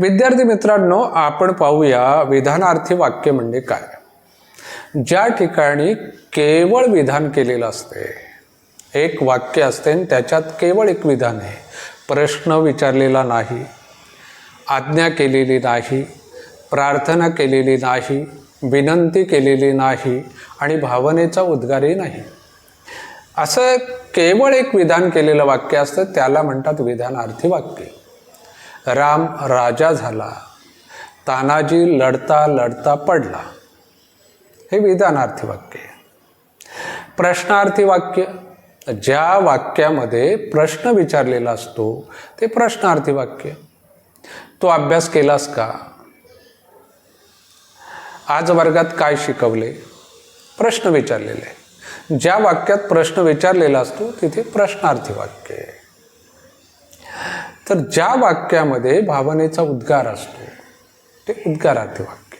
विद्यार्थी मित्रांनो आपण पाहूया विधानार्थी वाक्य म्हणजे काय? ज्या ठिकाणी केवळ विधान केलेलं असते एक वाक्य असते आणि त्याच्यात केवळ एक विधान आहे. प्रश्न विचारलेला नाही आज्ञा केलेली नाही प्रार्थना केलेली नाही विनंती केलेली नाही आणि भावनेचा उद्गारही नाही. असं केवळ एक विधान केलेलं वाक्य असतं त्याला म्हणतात विधानार्थी वाक्य. राम राजा झाला. तानाजी लढता लढता पडला. हे विधानार्थी वाक्य प्रश्नार्थी वाक्य ज्या वाक्यामध्ये प्रश्न विचारलेला असतो ते प्रश्नार्थी वाक्य. तो अभ्यास केलास का? आज वर्गात काय शिकवले? प्रश्न विचारलेले. ज्या वाक्यात प्रश्न विचारलेला असतो तिथे प्रश्नार्थी वाक्य आहे. तर ज्या वाक्यामध्ये भावनेचा उद्गार असतो ते उद्गारार्थी वाक्य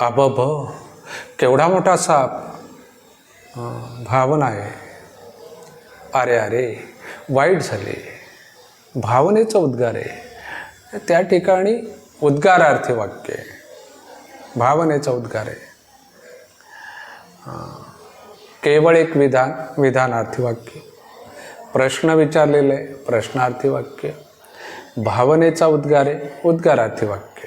अबभ केवढा मोठा साप भावना आहे. अरे अरे वाईट झाले. भावनेचा उद्गार आहे. त्या ठिकाणी उद्गारार्थी वाक्य आहे. भावनेचा उद्गार आहे. केवळ एक विधान विधानार्थी वाक्य प्रश्न विचारलेले प्रश्नार्थी वाक्य भावनेचा उद्गार आहे उद्गारार्थी वाक्य.